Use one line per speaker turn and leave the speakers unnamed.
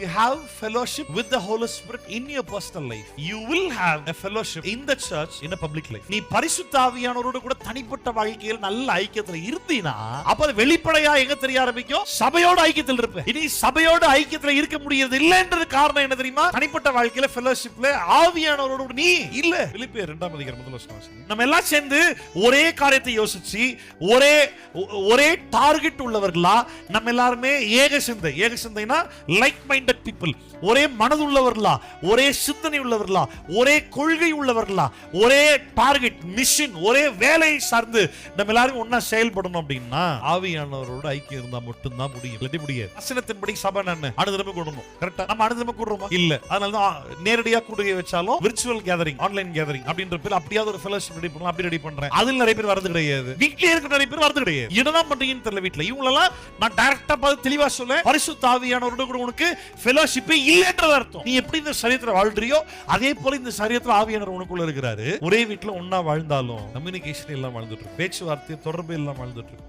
you have fellowship with the Holy Spirit in your personal life, you will have a fellowship in the church in a public life. நீ பரிசுத்தாவியானவரோடு கூட தனிப்பட்ட வாழ்க்கையில் நல்ல ஐக்கியத்தில் இருந்தீனா அப்ப அது வெளிப்படையா எங்க தெரிய ஆரம்பிக்கும்? சபையோட ஐக்கியத்தில் இருப்ப. இனி சபையோட ஐக்கியத்தில் இருக்க முடியறது இல்லைன்றது காரணம் என்ன தெரியுமா? தனிப்பட்ட வாழ்க்கையில ஃபெலோஷிப்ல ஆவியானவரோடு நீ இல்ல. பிலிப்பியர் இரண்டாம் அதிகாரம் முதல்ல நம்ம எல்லாம் சேர்ந்து ஒரே காரியத்தை யோசிச்சு ஒரே ஒரே டார்கெட் உள்ளவர்களா நம்ம எல்லாருமே ஏக சிந்தை. ஏக சிந்தைனா லைக் மைண்ட் மைண்டட் பீப்புள் ஒரே மனது உள்ளவர்களா ஒரே சிந்தனை உள்ளவர்களா ஒரே கொள்கை உள்ளவர்களா ஒரே டார்கெட் மிஷின் ஒரே வேலையை சார்ந்து நம்ம எல்லாரும் ஒன்னா செயல்படணும் அப்படின்னா ஆவியானவரோட ஐக்கியம் இருந்தா மட்டும்தான் முடியும். இல்லாட்டி முடியாது. வசனத்தின்படி சபை நான். அனுதினமும் கூடணும் கரெக்டா நம்ம அனுதினமும் கூடுறோமா இல்ல. அதனால தான் நேரடியா கூடுகை வச்சாலும் விர்ச்சுவல் கேதரிங் ஆன்லைன் கேதரிங் அப்படின்ற பேர் அப்படியாவது ஒரு ஃபெலோஷிப் ரெடி பண்ணலாம் அப்படி ரெடி பண்றேன். அதில் நிறைய பேர் வரது கிடையாது. வீட்லயே இருக்க நிறைய பேர் வரது கிடையாது. என்னதான் பண்றீங்கன்னு தெரியல வீட்ல இவங்களெல்லாம் நான் டைரக்டா பார்த்து தெளிவா சொல்ல பரிசு ஆவியானவரோட கூட உனக்கு ஃபெலோஷிப்பே இல்லைன்றது அர்த்தம். நீ எப்படி இந்த சரீரத்தில் வாழ்றியோ அதே போல இந்த சரீரத்தில் ஆவியானவர் உனக்குள்ள இருக்கிறாரு. ஒரே வீட்டில் ஒன்னா வாழ்ந்தாலும் கம்யூனிகேஷன் எல்லாம் வாழ்ந்துட்டு இருக்கு. பேச்சுவார்த்தை தொடர்பு எல்லாம் வாழ்ந்துட்டு